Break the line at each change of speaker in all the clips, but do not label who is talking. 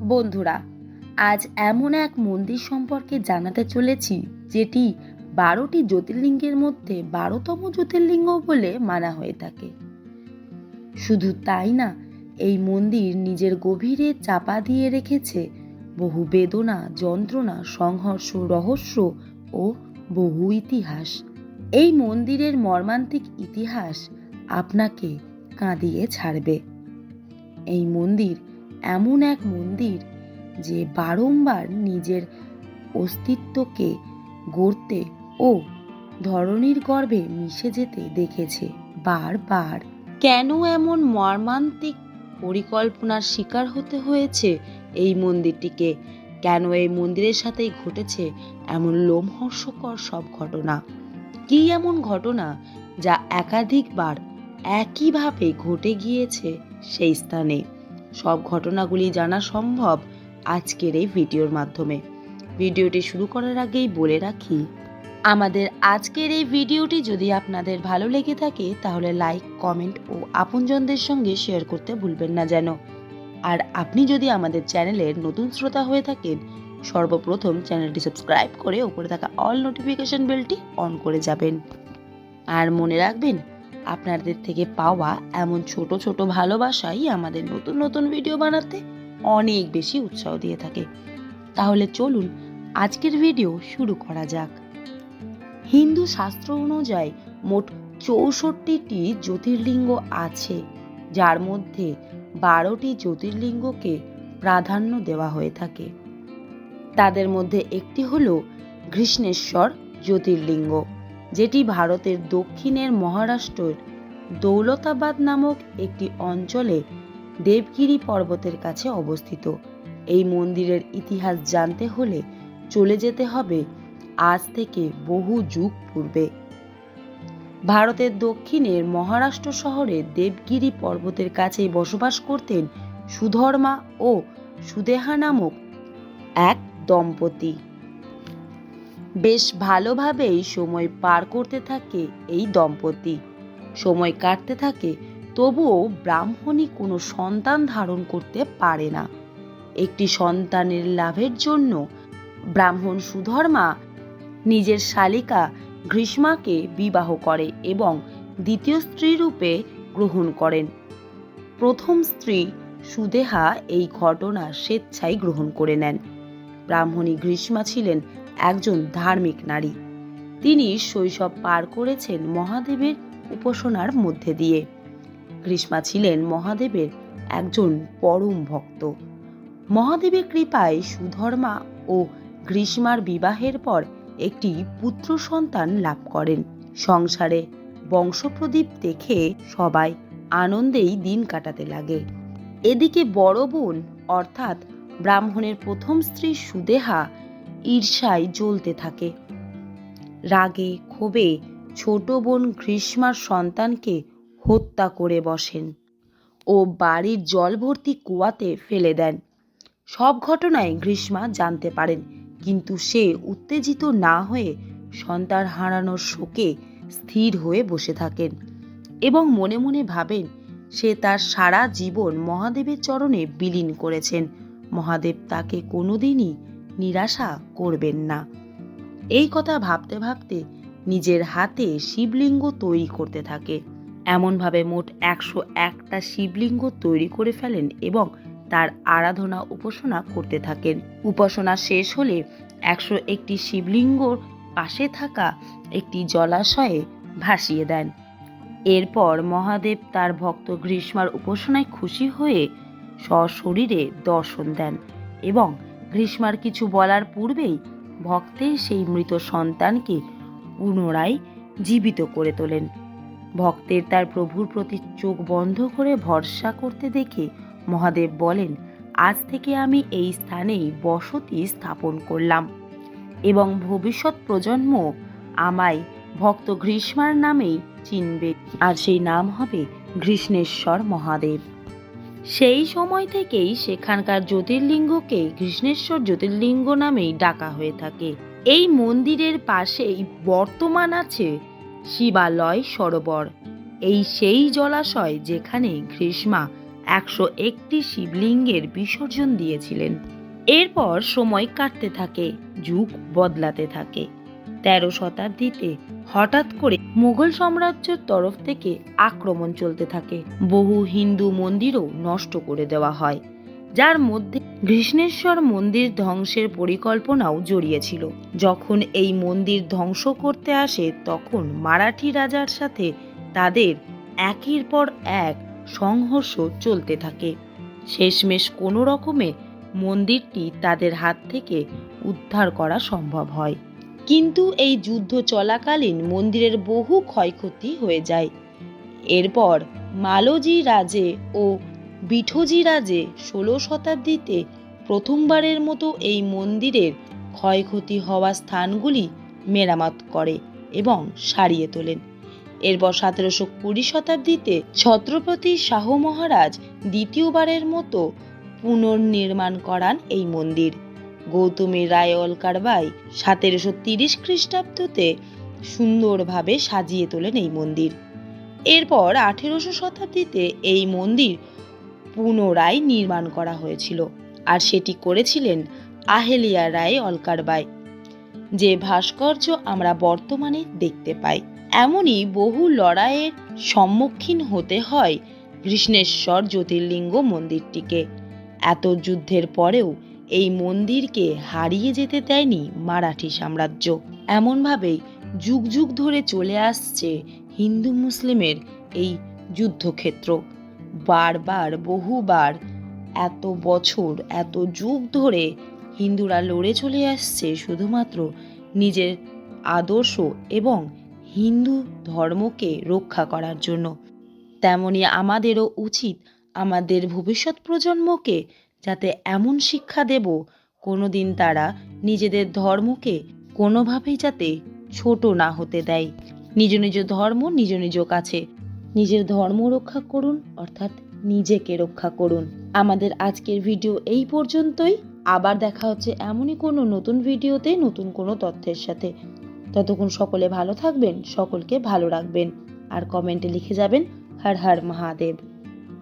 বন্ধুরা, আজ এমন এক মন্দির সম্পর্কে জানাতে চলেছি, যেটি বারোটি জ্যোতির্লিঙ্গের মধ্যে বারোতম জ্যোতির্লিঙ্গ বলে মানা হয়ে থাকে। শুধু তাই না, এই মন্দির নিজের গভীরে চাপা দিয়ে রেখেছে বহু বেদনা, যন্ত্রণা, সংঘর্ষ, রহস্য ও বহু ইতিহাস। এই মন্দিরের মর্মান্তিক ইতিহাস আপনাকে কাঁদিয়ে ছাড়বে। এই মন্দির এমন এক মন্দির যে বারংবার নিজের অস্তিত্বকে গড়তে ও ধরনীর গর্ভে মিশে যেতে দেখেছে বারবার। কেন এমন মর্মান্তিক পরিকল্পনার শিকার হতে হয়েছে এই মন্দিরটিকে? কেন এই মন্দিরের সাথেই ঘটেছে এমন লোমহর্ষকর সব ঘটনা? কি এমন ঘটনা যা একাধিকবার একইভাবে ঘটে গিয়েছে সেই স্থানে? সব ঘটনাগুলি জানা সম্ভব আজকের এই ভিডিওর মাধ্যমে। ভিডিওটি শুরু করার আগেই বলে রাখি, আমাদের আজকের এই ভিডিওটি যদি আপনাদের ভালো লেগে থাকে, তাহলে লাইক, কমেন্ট ও আপনজনদের সঙ্গে শেয়ার করতে ভুলবেন না যেন। আর আপনি যদি আমাদের চ্যানেলের নতুন শ্রোতা হয়ে থাকেন, সর্বপ্রথম চ্যানেলটি সাবস্ক্রাইব করে উপরে থাকা অল নোটিফিকেশন বেলটি অন করে যাবেন। আর মনে রাখবেন আপনাদের থেকে পাওয়া এমন ছোট ছোট ভালোবাসাই আমাদের নতুন নতুন ভিডিও বানাতে অনেক বেশি উৎসাহ দিয়ে থাকে। তাহলে চলুন আজকের ভিডিও শুরু করা যাক। হিন্দু শাস্ত্র অনুযায়ী মোট চৌষট্টিটি জ্যোতির্লিঙ্গ আছে, যার মধ্যে বারোটি জ্যোতির্লিঙ্গকে প্রাধান্য দেওয়া হয়ে থাকে। তাদের মধ্যে একটি হল ঘৃষ্ণেশ্বর জ্যোতির্লিঙ্গ। যেটি ভারতের দক্ষিণের মহারাষ্ট্রের দৌলতাবাদ নামক একটি অঞ্চলে দেবগিরি পর্বতের কাছে অবস্থিত। এই মন্দিরের ইতিহাস জানতে হলে চলে যেতে হবে আজ থেকে বহু যুগ পূর্বে। ভারতের দক্ষিণের মহারাষ্ট্র শহরে দেবগিরি পর্বতের কাছেই বসবাস করতেন সুধর্মা ও সুদেহা নামক এক দম্পতি। বেশ ভালোভাবেই সময় পার করতে থাকে এই দম্পতি। সময় কাটতে থাকে, তবুও ব্রাহ্মণী কোনো সন্তান ধারণ করতে পারে না। একটি সন্তানের লাভের জন্য ব্রাহ্মণ সুধর্মা নিজের শালিকা গ্রীষ্মাকে বিবাহ করে এবং দ্বিতীয় স্ত্রী রূপে গ্রহণ করেন। প্রথম স্ত্রী সুদেহা এই ঘটনা স্বেচ্ছায় গ্রহণ করে নেন। ব্রাহ্মণী গ্রীষ্মা ছিলেন একজন ধার্মিক নারী। তিনি শৈশব পার করেছেন মহাদেবের উপাসনার মধ্যে দিয়ে। গ্রীষ্মা ছিলেন মহাদেবের একজন পরম ভক্ত। মহাদেবের কৃপায় সুধর্মা ও গ্রীষ্মার বিবাহের পর একটি পুত্র সন্তান লাভ করেন। সংসারে বংশপ্রদীপ দেখে সবাই আনন্দেই দিন কাটাতে লাগে। এদিকে বড় বোন অর্থাৎ ব্রাহ্মণের প্রথম স্ত্রী সুদেহা ঈর্ষায় জ্বলতে থাকে। রাগে, ক্ষোভে ছোট বোন গ্রীষ্মার সন্তানকে হত্যা করে বসেন ও বাড়ির জল ভর্তি কুয়াতে ফেলে দেন। সব ঘটনায় গ্রীষ্মা জানতে পারেন, কিন্তু সে উত্তেজিত না হয়ে সন্তান হারানোর শোকে স্থির হয়ে বসে থাকেন এবং মনে মনে ভাবেন, সে তার সারা জীবন মহাদেবের চরণে বিলীন করেছেন। মহাদেব তাকে কোনোদিনই নিরাশা করবেন না। এই কথা ভাবতে ভাবতে নিজের হাতে শিবলিঙ্গ তৈরি করতে থাকে। এমনভাবে মোট একশো একটা শিবলিঙ্গ তৈরি করে ফেলেন এবং তার আরাধনা উপাসনা করতে থাকেন। উপাসনা শেষ হলে একশো একটি শিবলিঙ্গর পাশে থাকা একটি জলাশয়ে ভাসিয়ে দেন। এরপর মহাদেব তার ভক্ত গ্রীষ্মার উপাসনায় খুশি হয়ে সশরীরে দর্শন দেন এবং গ্রীষ্মার কিছু বলার পূর্বেই ভক্তের সেই মৃত সন্তানকে পুনরায় জীবিত করে তোলেন। ভক্তের তার প্রভুর প্রতি চোখ বন্ধ করে ভরসা করতে দেখে মহাদেব বলেন, আজ থেকে আমি এই স্থানেই বসতি স্থাপন করলাম এবং ভবিষ্যৎ প্রজন্ম আমায় ভক্ত গ্রীষ্মার নামেই চিনবে। আর সেই নাম হবে গ্রীষ্ণেশ্বর মহাদেব। সেই সময় থেকেই সেখানকার জ্যোতির্লিঙ্গকে কৃষ্ণেশ্বর জ্যোতির্লিঙ্গ নামেই ডাকা হয়ে থাকে। এই মন্দিরের পাশেই বর্তমান আছে শিবালয় সরোবর। এই সেই জলাশয় যেখানে গ্রীষ্মা একশো একটি শিবলিঙ্গের বিসর্জন দিয়েছিলেন। এরপর সময় কাটতে থাকে, যুগ বদলাতে থাকে। তেরো শতাব্দীতে হঠাৎ করে মুঘল সাম্রাজ্যের তরফ থেকে আক্রমণ চলতে থাকে। বহু হিন্দু মন্দিরও নষ্ট করে দেওয়া হয়, যার মধ্যে কৃষ্ণেশ্বর মন্দির ধ্বংসের পরিকল্পনাও জড়িয়েছিল যখন এই মন্দির ধ্বংস করতে আসে, তখন মারাঠি রাজার সাথে তাদের একের পর এক সংঘর্ষ চলতে থাকে। শেষমেশ কোনো রকমে মন্দিরটি তাদের হাত থেকে উদ্ধার করা সম্ভব হয়। কিন্তু এই যুদ্ধ চলাকালীন মন্দিরের বহু ক্ষয়ক্ষতি হয়ে যায়। এরপর মালোজি রাজে ও বিঠোজি রাজে ষোলো শতাব্দীতে প্রথমবারের মতো এই মন্দিরের ক্ষয়ক্ষতি হওয়া স্থানগুলি মেরামত করে এবং সারিয়ে তোলেন। এরপর সতেরোশো কুড়ি শতাব্দীতে ছত্রপতি শাহ মহারাজ দ্বিতীয়বারের মতো পুনর্নির্মাণ করান এই মন্দির। গৌতমী রায় অলকারবাই সতেরোশো তিরিশ খ্রিস্টাব্দতে সুন্দরভাবে সাজিয়ে তোলেন এই মন্দির। এরপর আঠেরোশো শতাব্দীতে এই মন্দির পুনরায় নির্মাণ করা হয়েছিল আর সেটি করেছিলেন আহেলিয়া রায় অলকারবাই। যে ভাস্কর্য আমরা বর্তমানে দেখতে পাই, এমনই বহু লড়াইয়ের সম্মুখীন হতে হয় কৃষ্ণেশ্বর জ্যোতির্লিঙ্গ মন্দিরটিকে। এত যুদ্ধের পরেও এই মন্দিরকে হারিয়ে যেতে দেয়নি মারাঠি সাম্রাজ্য। এমনভাবেই যুগ যুগ ধরে চলে আসছে হিন্দু মুসলিমের এই যুদ্ধক্ষেত্র। বারবার, বহুবার, এত বছর, এত যুগ ধরে হিন্দুরা লড়ে চলে আসছে শুধুমাত্র নিজের আদর্শ এবং হিন্দু ধর্মকে রক্ষা করার জন্য। তেমনি আমাদেরও উচিত আমাদের ভবিষ্যৎ প্রজন্মকে যাতে এমন শিক্ষা দেব কোনোদিন তারা নিজেদের ধর্মকে কোনোভাবেই যাতে ছোট না হতে দেয়। নিজ নিজ ধর্ম নিজ নিজ কাছে নিজের ধর্ম রক্ষা করুন, অর্থাৎ নিজেকে রক্ষা করুন। আমাদের আজকের ভিডিও এই পর্যন্তই। আবার দেখা হচ্ছে এমনই কোনো নতুন ভিডিওতে, নতুন কোনো তথ্যের সাথে। ততক্ষণ সকলে ভালো থাকবেন, সকলকে ভালো রাখবেন। আর কমেন্টে লিখে যাবেন, হর হর মহাদেব।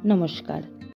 নমস্কার।